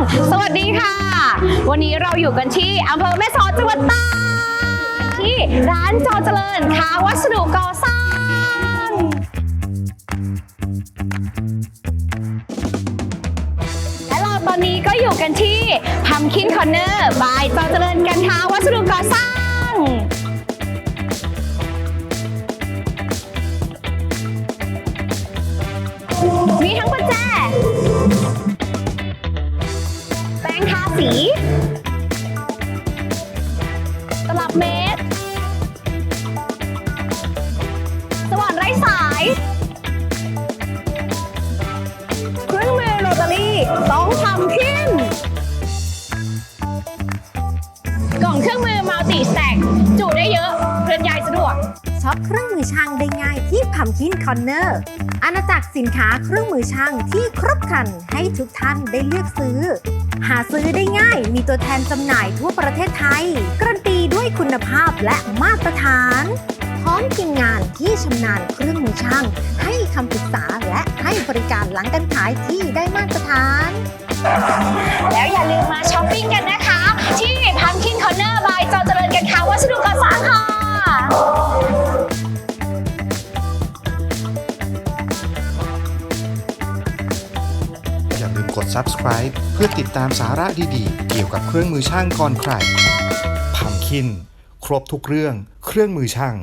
สวัสดีค่ะ วันนี้เราอยู่กันที่อำเภอแม่สอดจังหวัดตากที่ร้านจอเจริญค้าวัสดุก่อสร้างและเราตอนนี้ก็อยู่กันที่พัมคินคอนเนอร์บายจอเจริญกันค้าวัสดุก่อสร้าง มีทั้งประแจ สี ตลับเมตร สว่านไร้สาย เครื่องมือโรตารี่ต้องทำขึ้น กล่องเครื่องมือมัลติสแต็กจุได้เยอะ เคลื่อนย้ายสะดวก ช็อปเครื่องมือช่างได้ง่ายที่พัมคินคอนเนอร์อาณาจักรสินค้าเครื่องมือช่างที่ครบครันให้ทุกท่านได้เลือกซื้อ หาซื้อได้ง่ายมีตัวแทนจำหน่ายทั่วประเทศไทย การันตีด้วยคุณภาพและมาตรฐาน พร้อมทีมงานที่ชำนาญเครื่องมือช่าง ให้คำปรึกษาและให้บริการหลังการขายที่ได้มาตรฐาน แล้วอย่าลืมมาช้อป กด subscribe เพื่อติดตามสาระดีๆ เกี่ยวกับเครื่องมือช่างก่อนใครพัมคิน ครบทุกเรื่องเครื่องมือช่าง